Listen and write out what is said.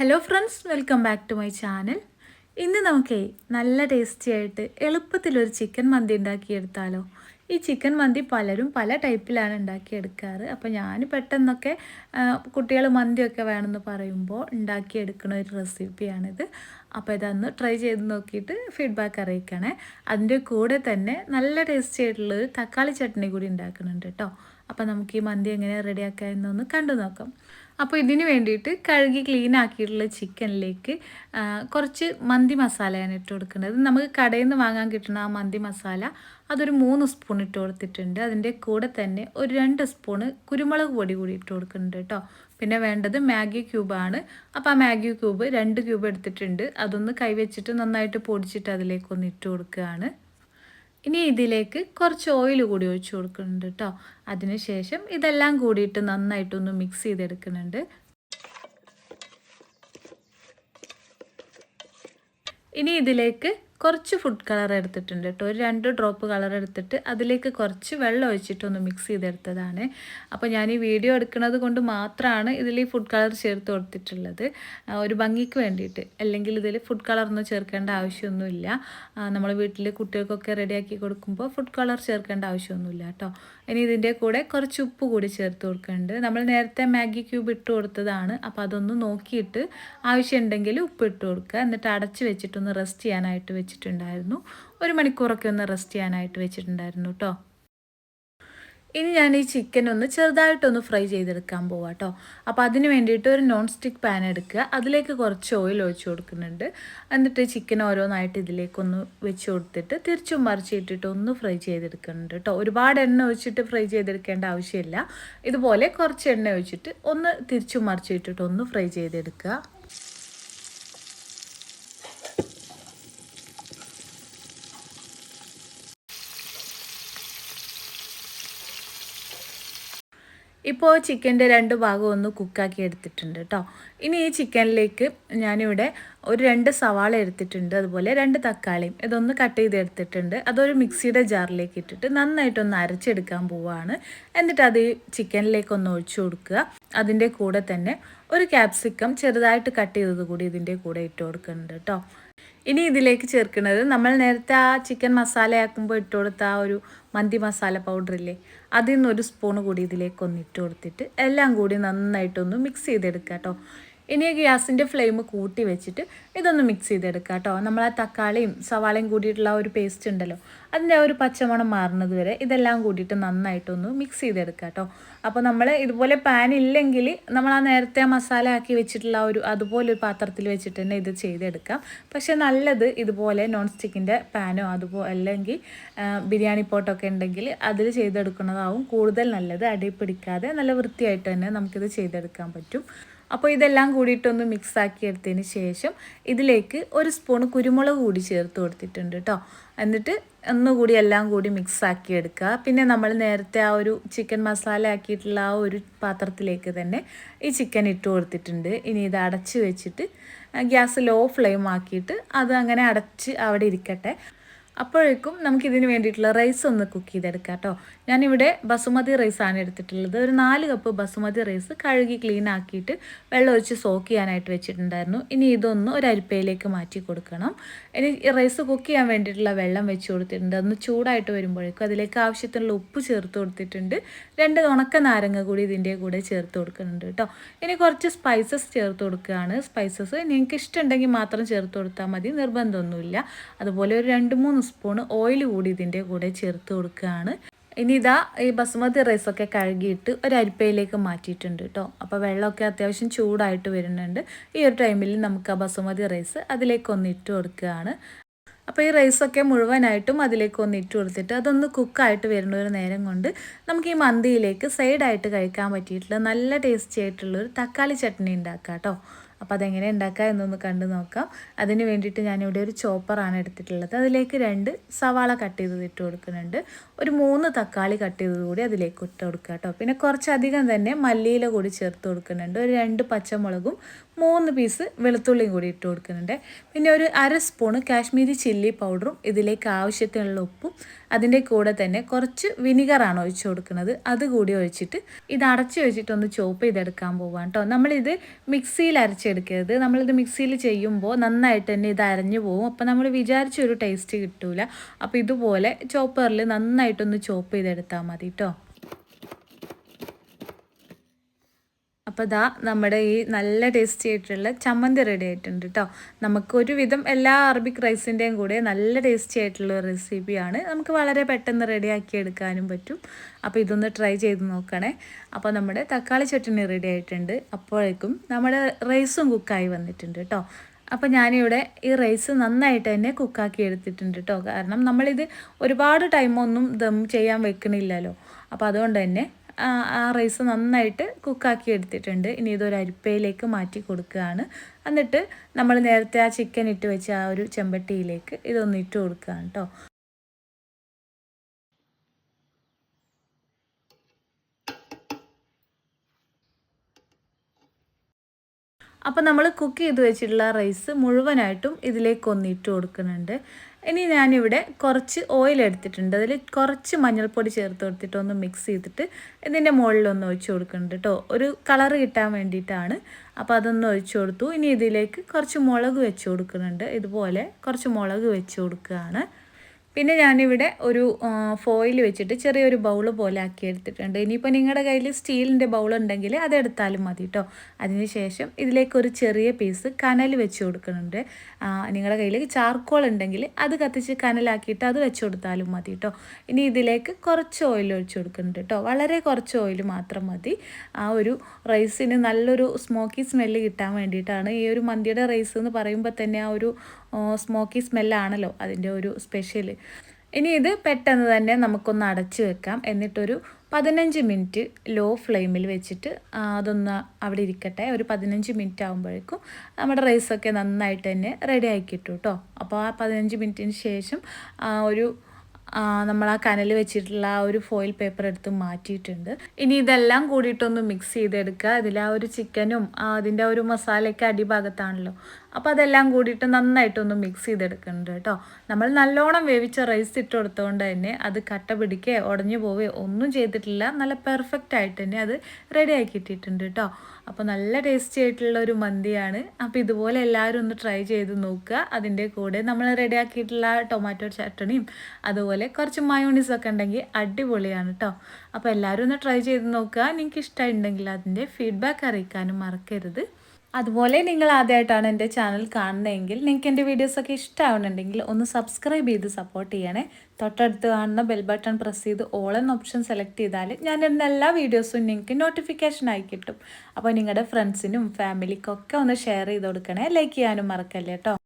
Hello friends welcome back to my channel ഇന്ന് നമുക്ക് നല്ല ടേസ്റ്റി ആയിട്ട് എളുപ്പത്തിലൊരു ചിക്കൻ മന്തി ഉണ്ടാക്കിയെടുത്താലോ. ഈ ചിക്കൻ മന്തി പലരും പല ടൈപ്പിലാണ് ഉണ്ടാക്കിയെടുക്കാറ്. അപ്പോൾ ഞാൻ പെട്ടെന്നൊക്കെ കുട്ടികൾ മന്തിയൊക്കെ വേണമെന്ന് പറയുമ്പോൾ ഉണ്ടാക്കിയെടുക്കുന്ന ഒരു റെസിപ്പിയാണിത് അപ്പോൾ ഇതൊന്ന് ട്രൈ ചെയ്ത് നോക്കിയിട്ട് ഫീഡ്ബാക്ക് അറിയിക്കണേ. അതിന്റെ കൂടെ തന്നെ നല്ല ടേസ്റ്റി ആയിട്ടുള്ളൊരു തക്കാളി ചട്നി കൂടി ഉണ്ടാക്കുന്നുണ്ട് കേട്ടോ അപ്പോൾ നമുക്ക് ഈ മന്തി എങ്ങനെ റെഡിയാക്കാമെന്നൊന്ന് കണ്ടു നോക്കാം. അപ്പോൾ ഇതിന് വേണ്ടിയിട്ട് കഴുകി ക്ലീൻ ആക്കിയിട്ടുള്ള ചിക്കനിലേക്ക് കുറച്ച് മന്തി മസാലയാണ് ഇട്ട് കൊടുക്കുന്നത്. നമുക്ക് കടയിൽ നിന്ന് വാങ്ങാൻ കിട്ടുന്ന ആ മന്തി മസാല അതൊരു മൂന്ന് സ്പൂൺ ഇട്ട് കൊടുത്തിട്ടുണ്ട്. അതിന്റെ കൂടെ തന്നെ ഒരു രണ്ട് സ്പൂണ് കുരുമുളക് പൊടി കൂടി ഇട്ട് കൊടുക്കുന്നുണ്ട് കേട്ടോ. പിന്നെ വേണ്ടത് മാഗി ക്യൂബാണ് അപ്പോൾ ആ മാഗി ക്യൂബ് രണ്ട് ക്യൂബ് എടുത്തിട്ടുണ്ട്. അതൊന്ന് കൈവച്ചിട്ട് നന്നായിട്ട് പൊടിച്ചിട്ട് അതിലേക്കൊന്ന് ഇട്ട് കൊടുക്കുകയാണ്. ഇനി ഇതിലേക്ക് കുറച്ച് ഓയിൽ കൂടി ഒഴിച്ചു കൊടുക്കുന്നുണ്ട് കേട്ടോ അതിനുശേഷം ഇതെല്ലാം കൂടിയിട്ട് നന്നായിട്ടൊന്ന് മിക്സ് ചെയ്തെടുക്കുന്നുണ്ട്. ഇനി ഇതിലേക്ക് കുറച്ച് ഫുഡ് കളർ എടുത്തിട്ടുണ്ട് കേട്ടോ. ഒരു രണ്ട് ഡ്രോപ്പ് കളർ എടുത്തിട്ട് അതിലേക്ക് കുറച്ച് വെള്ളം ഒഴിച്ചിട്ടൊന്ന് മിക്സ് ചെയ്തെടുത്തതാണ്. അപ്പോൾ ഞാൻ ഈ വീഡിയോ എടുക്കുന്നത് കൊണ്ട് മാത്രമാണ് ഇതിൽ ഈ ഫുഡ് കളർ ചേർത്ത് കൊടുത്തിട്ടുള്ളത്. ഒരു ഭംഗിക്ക് വേണ്ടിയിട്ട്. അല്ലെങ്കിൽ ഇതിൽ ഫുഡ് കളറൊന്നും ചേർക്കേണ്ട ആവശ്യമൊന്നുമില്ല. നമ്മൾ വീട്ടിൽ കുട്ടികൾക്കൊക്കെ റെഡിയാക്കി കൊടുക്കുമ്പോൾ ഫുഡ് കളർ ചേർക്കേണ്ട ആവശ്യമൊന്നുമില്ല കേട്ടോ. ഇനി ഇതിന്റെ കൂടെ കുറച്ച് ഉപ്പ് കൂടി ചേർത്ത് കൊടുക്കുന്നുണ്ട് നമ്മൾ നേരത്തെ മാഗി ക്യൂബ് ഇട്ട് കൊടുത്തതാണ്. അപ്പോൾ അതൊന്ന് നോക്കിയിട്ട് ആവശ്യമുണ്ടെങ്കിൽ ഉപ്പ് ഇട്ട് കൊടുക്കുക. എന്നിട്ട് അടച്ച് വെച്ചിട്ടൊന്ന് റെസ്റ്റ് ചെയ്യാനായിട്ട് വെച്ചിട്ടുണ്ടായിരുന്നു. ഒരു മണിക്കൂറൊക്കെ ഒന്ന് റെസ്റ്റ് ചെയ്യാനായിട്ട് വെച്ചിട്ടുണ്ടായിരുന്നു കേട്ടോ. ഇനി ഞാൻ ഈ ചിക്കൻ ഒന്ന് ചെറുതായിട്ടൊന്ന് ഫ്രൈ ചെയ്തെടുക്കാൻ പോവാം കേട്ടോ അപ്പോൾ അതിന് വേണ്ടിയിട്ട് ഒരു നോൺ സ്റ്റിക്ക് പാൻ എടുക്കുക. അതിലേക്ക് കുറച്ച് ഓയിൽ ഒഴിച്ച് കൊടുക്കുന്നുണ്ട്. എന്നിട്ട് ചിക്കൻ ഓരോന്നായിട്ട് ഇതിലേക്കൊന്ന് വെച്ച് കൊടുത്തിട്ട് തിരിച്ചും മറിച്ചിട്ടിട്ട് ഒന്ന് ഫ്രൈ ചെയ്തെടുക്കുന്നുണ്ട് കേട്ടോ ഒരുപാട് എണ്ണ ഒഴിച്ചിട്ട് ഫ്രൈ ചെയ്തെടുക്കേണ്ട ആവശ്യമില്ല. ഇതുപോലെ കുറച്ച് എണ്ണ ഒഴിച്ചിട്ട് ഒന്ന് തിരിച്ചും മറിച്ചിട്ടിട്ട് ഒന്ന് ഫ്രൈ ചെയ്തെടുക്കുക. ഇപ്പോൾ ചിക്കന്റെ രണ്ട് ഭാഗം ഒന്ന് കുക്കാക്കി എടുത്തിട്ടുണ്ട് കേട്ടോ ഇനി ഈ ചിക്കനിലേക്ക് ഞാനിവിടെ ഒരു രണ്ട് സവാള എടുത്തിട്ടുണ്ട് അതുപോലെ രണ്ട് തക്കാളിയും. ഇതൊന്ന് കട്ട് ചെയ്ത് എടുത്തിട്ടുണ്ട്. അതൊരു മിക്സിയുടെ ജാറിലേക്ക് ഇട്ടിട്ട് നന്നായിട്ടൊന്ന് അരച്ചെടുക്കാൻ പോവുകയാണ് എന്നിട്ട് അത് ചിക്കനിലേക്ക് ഒന്ന് ഒഴിച്ചു കൊടുക്കുക. അതിന്റെ കൂടെ തന്നെ ഒരു ക്യാപ്സിക്കം ചെറുതായിട്ട് കട്ട് ചെയ്തത് കൂടി ഇതിന്റെ കൂടെ ഇട്ട് കൊടുക്കുന്നുണ്ട് കേട്ടോ ഇനി ഇതിലേക്ക് ചേർക്കുന്നത് നമ്മൾ നേരത്തെ ആ ചിക്കൻ മസാലയാക്കുമ്പോൾ ഇട്ട് കൊടുത്ത ആ ഒരു മന്തി മസാല പൗഡർ ഇല്ലേ? അതിൽ നിന്ന് ഒരു സ്പൂൺ കൂടി ഇതിലേക്ക് ഒന്ന് ഇട്ട് കൊടുത്തിട്ട് എല്ലാം കൂടി നന്നായിട്ടൊന്ന് മിക്സ് ചെയ്തെടുക്കുക കേട്ടോ ഇനി ഗ്യാസിന്റെ ഫ്ലെയിം കൂട്ടി വെച്ചിട്ട് ഇതൊന്ന് മിക്സ് ചെയ്തെടുക്കുക കേട്ടോ. നമ്മൾ ആ തക്കാളിയും സവാളയും കൂടിയിട്ടുള്ള ഒരു പേസ്റ്റ് ഉണ്ടല്ലോ അതിന്റെ ആ ഒരു പച്ചമണം മാറുന്നത് വരെ ഇതെല്ലാം കൂടിയിട്ട് നന്നായിട്ടൊന്ന് മിക്സ് ചെയ്തെടുക്കുക കേട്ടോ. അപ്പോൾ നമ്മൾ ഇതുപോലെ പാൻ ഇല്ലെങ്കിൽ നമ്മൾ ആ നേരത്തെ മസാല ആക്കി വെച്ചിട്ടുള്ള ഒരു അതുപോലെ ഒരു പാത്രത്തിൽ വെച്ചിട്ട് തന്നെ ഇത് ചെയ്തെടുക്കാം. പക്ഷേ നല്ലത് ഇതുപോലെ നോൺ സ്റ്റിക്കിന്റെ പാനോ അതുപോലെ അല്ലെങ്കിൽ ബിരിയാണി പോട്ടൊക്കെ ഉണ്ടെങ്കിൽ അതിൽ ചെയ്തെടുക്കുന്നതാവും കൂടുതൽ നല്ലത്. അടി പിടിക്കാതെ നല്ല വൃത്തിയായിട്ട് തന്നെ നമുക്കിത് ചെയ്തെടുക്കാൻ പറ്റും. അപ്പോൾ ഇതെല്ലാം കൂടിയിട്ടൊന്ന് മിക്സ് ആക്കി എടുത്തതിന് ശേഷം ഇതിലേക്ക് ഒരു സ്പൂൺ കുരുമുളക് കൂടി ചേർത്ത് കൊടുത്തിട്ടുണ്ട് കേട്ടോ എന്നിട്ട് ഒന്നുകൂടി എല്ലാം കൂടി മിക്സ് ആക്കി എടുക്കുക. പിന്നെ നമ്മൾ നേരത്തെ ആ ഒരു ചിക്കൻ മസാല ആക്കിയിട്ടുള്ള ആ ഒരു പാത്രത്തിലേക്ക് തന്നെ ഈ ചിക്കൻ ഇട്ട് കൊടുത്തിട്ടുണ്ട്. ഇനി ഇത് അടച്ച് വെച്ചിട്ട് ഗ്യാസ് ലോ ഫ്ലെയിം ആക്കിയിട്ട് അത് അങ്ങനെ അടച്ച് അവിടെ ഇരിക്കട്ടെ. അപ്പോഴേക്കും നമുക്ക് ഇതിന് വേണ്ടിയിട്ടുള്ള റൈസ് ഒന്ന് കുക്ക് ചെയ്തെടുക്കാം കേട്ടോ. ഞാനിവിടെ ബസുമതി ആണ് എടുത്തിട്ടുള്ളത്. ഒരു നാല് കപ്പ് ബസുമതി റൈസ് കഴുകി ക്ലീൻ ആക്കിയിട്ട് വെള്ളം ഒഴിച്ച് സോക്ക് ചെയ്യാനായിട്ട് വെച്ചിട്ടുണ്ടായിരുന്നു. ഇനി ഇതൊന്ന് ഒരു അരിപ്പയിലേക്ക് മാറ്റി കൊടുക്കണം. ഇനി റൈസ് കുക്ക് ചെയ്യാൻ വേണ്ടിയിട്ടുള്ള വെള്ളം വെച്ച് കൊടുത്തിട്ടുണ്ട്. അതൊന്ന് ചൂടായിട്ട് വരുമ്പോഴേക്കും അതിലേക്ക് ആവശ്യത്തിനുള്ള ഉപ്പ് ചേർത്ത് കൊടുത്തിട്ടുണ്ട്. രണ്ട് ഉണക്ക നാരങ്ങ കൂടി ഇതിന്റെ കൂടെ ചേർത്ത് കൊടുക്കുന്നുണ്ട് കേട്ടോ. ഇനി കുറച്ച് സ്പൈസസ് ചേർത്ത് കൊടുക്കുകയാണ്. സ്പൈസസ് നിങ്ങൾക്ക് ഇഷ്ടമുണ്ടെങ്കിൽ മാത്രം ചേർത്ത് കൊടുത്താൽ മതി. നിർബന്ധമൊന്നുമില്ല. അതുപോലെ ഒരു രണ്ട് മൂന്ന് സ്പൂൺ ഓയിൽ കൂടി ഇതിന്റെ കൂടെ ചേർത്ത് കൊടുക്കുകയാണ്. ഇനി ഇതാ ഈ ബസുമതി റൈസൊക്കെ കഴുകിയിട്ട് ഒരു അരിപ്പയിലേക്ക് മാറ്റിയിട്ടുണ്ട് കേട്ടോ അപ്പോൾ വെള്ളമൊക്കെ അത്യാവശ്യം ചൂടായിട്ട് വരുന്നുണ്ട്. ഈ ഒരു ടൈമിൽ നമുക്ക് ആ ബസുമതി റൈസ് അതിലേക്ക് ഒന്ന് ഇട്ട് കൊടുക്കുകയാണ്. അപ്പോൾ ഈ റൈസൊക്കെ മുഴുവനായിട്ടും അതിലേക്ക് ഒന്ന് ഇട്ട് കൊടുത്തിട്ട് അതൊന്ന് കുക്കായിട്ട് വരുന്ന ഒരു നേരം കൊണ്ട് നമുക്ക് ഈ മന്തിയിലേക്ക് സൈഡായിട്ട് കഴിക്കാൻ പറ്റിയിട്ടുള്ള നല്ല ടേസ്റ്റി ആയിട്ടുള്ളൊരു തക്കാളി ചട്നി ഉണ്ടാക്കാം കേട്ടോ അപ്പോൾ അതെങ്ങനെ ഉണ്ടാക്കുക എന്നൊന്ന് കണ്ടു നോക്കാം. അതിന് വേണ്ടിയിട്ട് ഞാനിവിടെ ഒരു ചോപ്പറാണ് എടുത്തിട്ടുള്ളത്. അതിലേക്ക് രണ്ട് സവാള കട്ട് ചെയ്തത് ഇട്ട് കൊടുക്കുന്നുണ്ട്. ഒരു മൂന്ന് തക്കാളി കട്ട് ചെയ്തത് കൂടി അതിലേക്ക് ഇട്ട് കൊടുക്കുക കേട്ടോ. പിന്നെ കുറച്ചധികം തന്നെ മല്ലിയില കൂടി ചേർത്ത് കൊടുക്കുന്നുണ്ട്. ഒരു രണ്ട് പച്ചമുളകും മൂന്ന് പീസ് വെളുത്തുള്ളിയും കൂടി ഇട്ട് കൊടുക്കുന്നുണ്ട്. പിന്നെ ഒരു അര സ്പൂണ് കാശ്മീരി ചില്ലി പൗഡറും ഇതിലേക്ക് ആവശ്യത്തിനുള്ള ഉപ്പും അതിന്റെ കൂടെ തന്നെ കുറച്ച് വിനിഗറാണ് ഒഴിച്ചു കൊടുക്കുന്നത്. അതുകൂടി ഒഴിച്ചിട്ട് ഇത് അടച്ച് വെച്ചിട്ടൊന്ന് ചോപ്പ് ചെയ്തെടുക്കാൻ പോവാം കേട്ടോ. നമ്മളിത് മിക്സിയിൽ അരച്ചെടുക്കരുത്. നമ്മളിത് മിക്സിയിൽ ചെയ്യുമ്പോൾ നന്നായിട്ട് തന്നെ ഇത് അരഞ്ഞു പോകും അപ്പോൾ നമ്മൾ വിചാരിച്ചൊരു ടേസ്റ്റ് കിട്ടൂല. അപ്പോൾ ഇതുപോലെ ചോപ്പറിൽ നന്നായിട്ടൊന്ന് ചോപ്പ് ചെയ്തെടുത്താൽ മതി കേട്ടോ. അപ്പോൾ ദാ നമ്മുടെ ഈ നല്ല ടേസ്റ്റി ആയിട്ടുള്ള ചമ്മന്തി റെഡി ആയിട്ടുണ്ട് കേട്ടോ നമുക്ക് ഒരുവിധം എല്ലാ അറബിക് റൈസിന്റെയും കൂടെ നല്ല ടേസ്റ്റി ആയിട്ടുള്ള റെസിപ്പിയാണ് നമുക്ക് വളരെ പെട്ടെന്ന് റെഡിയാക്കി എടുക്കാനും പറ്റും. അപ്പോൾ ഇതൊന്ന് ട്രൈ ചെയ്ത് നോക്കണേ. അപ്പോൾ നമ്മുടെ തക്കാളി ചട്ടണി റെഡി ആയിട്ടുണ്ട്. അപ്പോഴേക്കും നമ്മുടെ റൈസും കുക്കായി വന്നിട്ടുണ്ട് കേട്ടോ അപ്പോൾ ഞാനിവിടെ ഈ റൈസ് നന്നായിട്ട് തന്നെ കുക്കാക്കി എടുത്തിട്ടുണ്ട് കേട്ടോ കാരണം നമ്മളിത് ഒരുപാട് ടൈമൊന്നും ദം ചെയ്യാൻ വെക്കണില്ലല്ലോ. അപ്പോൾ അതുകൊണ്ട് തന്നെ ആ റൈസ് നന്നായിട്ട് കുക്കാക്കി എടുത്തിട്ടുണ്ട് ഇനി ഇതൊരു അരിപ്പയിലേക്ക് മാറ്റി കൊടുക്കുകയാണ്. എന്നിട്ട് നമ്മൾ നേരത്തെ ആ ചിക്കൻ ഇട്ട് വെച്ച ആ ഒരു ചെമ്പട്ടിയിലേക്ക് ഇതൊന്ന് ഇട്ട് കൊടുക്കുകയാണ് കേട്ടോ അപ്പോൾ നമ്മൾ കുക്ക് ചെയ്ത് വെച്ചിട്ടുള്ള റൈസ് മുഴുവനായിട്ടും ഇതിലേക്ക് ഒന്നിട്ട് കൊടുക്കുന്നുണ്ട്. ഇനി ഞാനിവിടെ കുറച്ച് ഓയിൽ എടുത്തിട്ടുണ്ട്. അതിൽ കുറച്ച് മഞ്ഞൾപ്പൊടി ചേർത്ത് കൊടുത്തിട്ട് ഒന്ന് മിക്സ് ചെയ്തിട്ട് ഇതിന്റെ മുകളിലൊന്ന് ഒഴിച്ച് കൊടുക്കുന്നുണ്ട് കേട്ടോ ഒരു കളർ കിട്ടാൻ വേണ്ടിയിട്ടാണ്. അപ്പോൾ അതൊന്ന് ഒഴിച്ചു കൊടുത്തു. ഇനി ഇതിലേക്ക് കുറച്ച് മുളക് വെച്ച് കൊടുക്കുന്നുണ്ട്. ഇതുപോലെ കുറച്ച് മുളക് വെച്ച് കൊടുക്കുകയാണ്. പിന്നെ ഞാനിവിടെ ഒരു ഫോയിൽ വെച്ചിട്ട് ചെറിയൊരു ബൗൾ പോലെ ആക്കി എടുത്തിട്ടുണ്ട് ഇനിയിപ്പോൾ നിങ്ങളുടെ കയ്യിൽ സ്റ്റീലിന്റെ ബൗൾ ഉണ്ടെങ്കിൽ അതെടുത്താലും മതി കേട്ടോ അതിനുശേഷം ഇതിലേക്ക് ഒരു ചെറിയ പീസ് കനൽ വെച്ച് കൊടുക്കുന്നുണ്ട്. നിങ്ങളുടെ കയ്യിൽ ചാർക്കോൾ ഉണ്ടെങ്കിൽ അത് കത്തിച്ച് കനലാക്കിയിട്ട് അത് വെച്ച് കൊടുത്താലും മതി കേട്ടോ ഇനി ഇതിലേക്ക് കുറച്ച് ഓയിൽ ഒഴിച്ച് കൊടുക്കുന്നുണ്ട് കേട്ടോ വളരെ കുറച്ച് ഓയിൽ മാത്രം മതി. ആ ഒരു റൈസിന് നല്ലൊരു സ്മോക്കി സ്മെല്ല് കിട്ടാൻ വേണ്ടിയിട്ടാണ് ഈ ഒരു മന്തിയുടെ റൈസ് എന്ന് പറയുമ്പോൾ തന്നെ ആ ഒരു സ്മോക്കി സ്മെല്ലാണല്ലോ അതിന്റെ ഒരു സ്പെഷ്യൽ ഇനി ഇത് പെട്ടെന്ന് തന്നെ നമുക്കൊന്ന് അടച്ച് വെക്കാം. എന്നിട്ടൊരു പതിനഞ്ച് മിനിറ്റ് ലോ ഫ്ലെയിമിൽ വെച്ചിട്ട് അതൊന്ന് അവിടെ ഇരിക്കട്ടെ. ഒരു പതിനഞ്ച് മിനിറ്റ് ആകുമ്പോഴേക്കും നമ്മുടെ റൈസൊക്കെ നന്നായിട്ട് തന്നെ റെഡി ആക്കി കിട്ടും കേട്ടോ അപ്പോൾ ആ പതിനഞ്ച് മിനിറ്റിന് ശേഷം ഒരു നമ്മൾ ആ കനൽ വെച്ചിട്ടുള്ള ആ ഒരു ഫോയിൽ പേപ്പർ എടുത്ത് മാറ്റിയിട്ടുണ്ട്. ഇനി ഇതെല്ലാം കൂടിയിട്ടൊന്ന് മിക്സ് ചെയ്തെടുക്കുക. അതിൽ ആ ഒരു ചിക്കനും അതിന്റെ ഒരു മസാലയൊക്കെ അടിഭാഗത്താണല്ലോ. അപ്പോൾ അതെല്ലാം കൂടിയിട്ട് നന്നായിട്ടൊന്ന് മിക്സ് ചെയ്തെടുക്കുന്നുണ്ട് കേട്ടോ. നമ്മൾ നല്ലോണം വേവിച്ച റൈസ് ഇട്ട് കൊടുത്തുകൊണ്ട് തന്നെ അത് കട്ട പിടിക്കുകയോ ഉടഞ്ഞു പോവുകയോ ഒന്നും ചെയ്തിട്ടില്ല. നല്ല പെർഫെക്റ്റ് ആയിട്ട് തന്നെ അത് റെഡി ആക്കി ഇട്ടിട്ടുണ്ട് കേട്ടോ. അപ്പോൾ നല്ല ടേസ്റ്റി ആയിട്ടുള്ള ഒരു മന്തിയാണ്. അപ്പോൾ ഇതുപോലെ എല്ലാവരും ഒന്ന് ട്രൈ ചെയ്ത് നോക്കുക. അതിന്റെ കൂടെ നമ്മൾ റെഡി ആക്കിയിട്ടുള്ള ടൊമാറ്റോ ചട്ടണിയും അതുപോലെ കുറച്ച് മയോണീസൊക്കെ ഉണ്ടെങ്കിൽ അടിപൊളിയാണ് കേട്ടോ അപ്പോൾ എല്ലാവരും ഒന്ന് ട്രൈ ചെയ്ത് നോക്കുക. നിങ്ങൾക്ക് ഇഷ്ടമുണ്ടെങ്കിൽ അതിന്റെ ഫീഡ്ബാക്ക് അറിയിക്കാനും മറക്കരുത്. അതുപോലെ നിങ്ങൾ ആദ്യമായിട്ടാണ് എന്റെ ചാനൽ കാണുന്നതെങ്കിൽ നിങ്ങൾക്ക് എന്റെ വീഡിയോസൊക്കെ ഇഷ്ടമാവുന്നുണ്ടെങ്കിൽ ഒന്ന് സബ്സ്ക്രൈബ് ചെയ്ത് സപ്പോർട്ട് ചെയ്യണേ. തൊട്ടടുത്ത് കാണുന്ന ബെൽ ബട്ടൺ പ്രസ് ചെയ്ത് ഓൾ എന്ന ഓപ്ഷൻ സെലക്ട് ചെയ്താൽ ഞാൻ എന്റെ എല്ലാ വീഡിയോസും നിങ്ങൾക്ക് നോട്ടിഫിക്കേഷൻ ആയി കിട്ടും. അപ്പോൾ നിങ്ങളുടെ ഫ്രണ്ട്സിനും ഫാമിലിക്കൊക്കെ ഒന്ന് ഷെയർ ചെയ്ത് കൊടുക്കണേ. ലൈക്ക് ചെയ്യാനും മറക്കല്ലേ കേട്ടോ